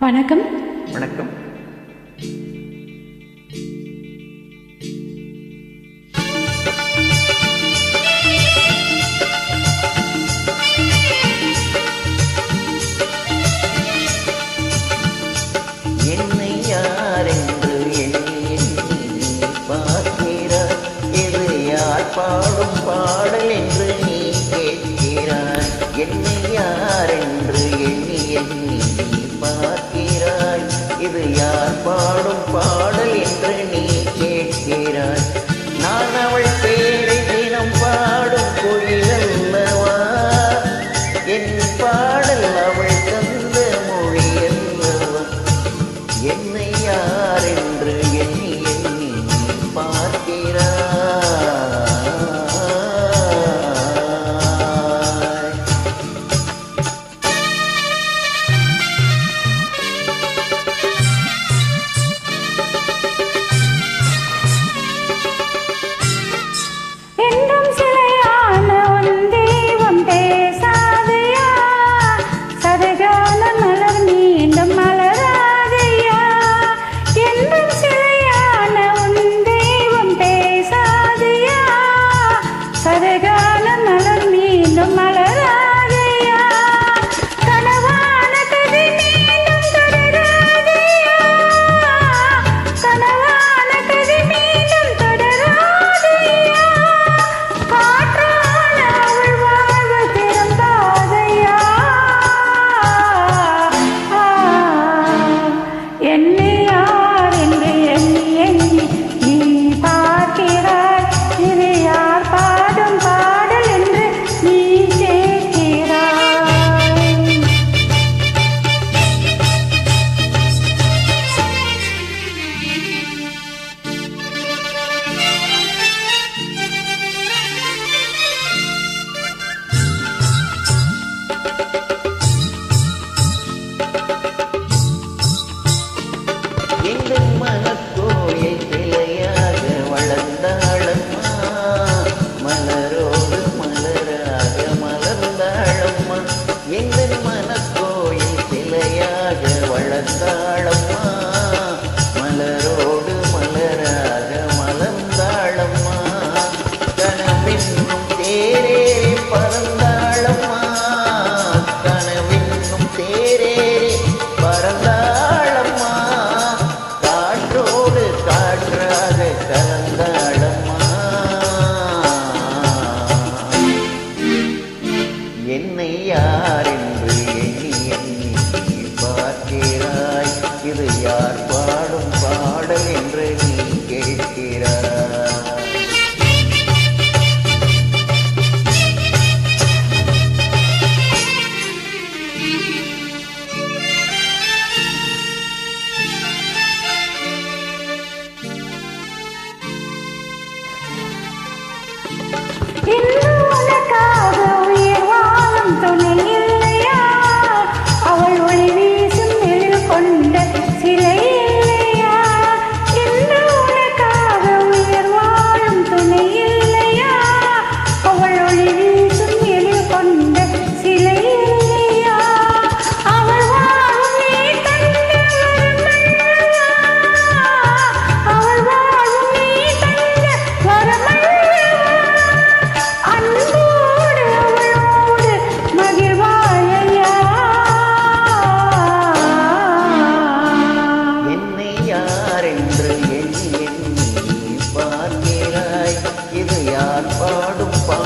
வணக்கம். வணக்கம். என்று நீ பார்க்கிறாய் பாடும் பாடல் என்று நீ கேட்கிறாய். என்னை யார் என்று எண்ணி எண்ணி நீ யார் பாடும் பாடல் என்று நீ கேட்கிறாய்? நான் அவள் எங்கள் மனக்கோயில் சிலையாக வளர்ந்தாளம்மா. மலரோடு மலராக மலர்ந்தாளம்மா. எங்கள் மனக்கோயில் சிலையாக வளர்ந்தாளம்மா. மலரோடு மலராக மலர்ந்தாளம்மா. கனவென்னும் தேரேறி பறந்தாளம்மா. கனவென்னும் தேரேறி பறந்தாளம்மா என்ன யார் பாடும் பா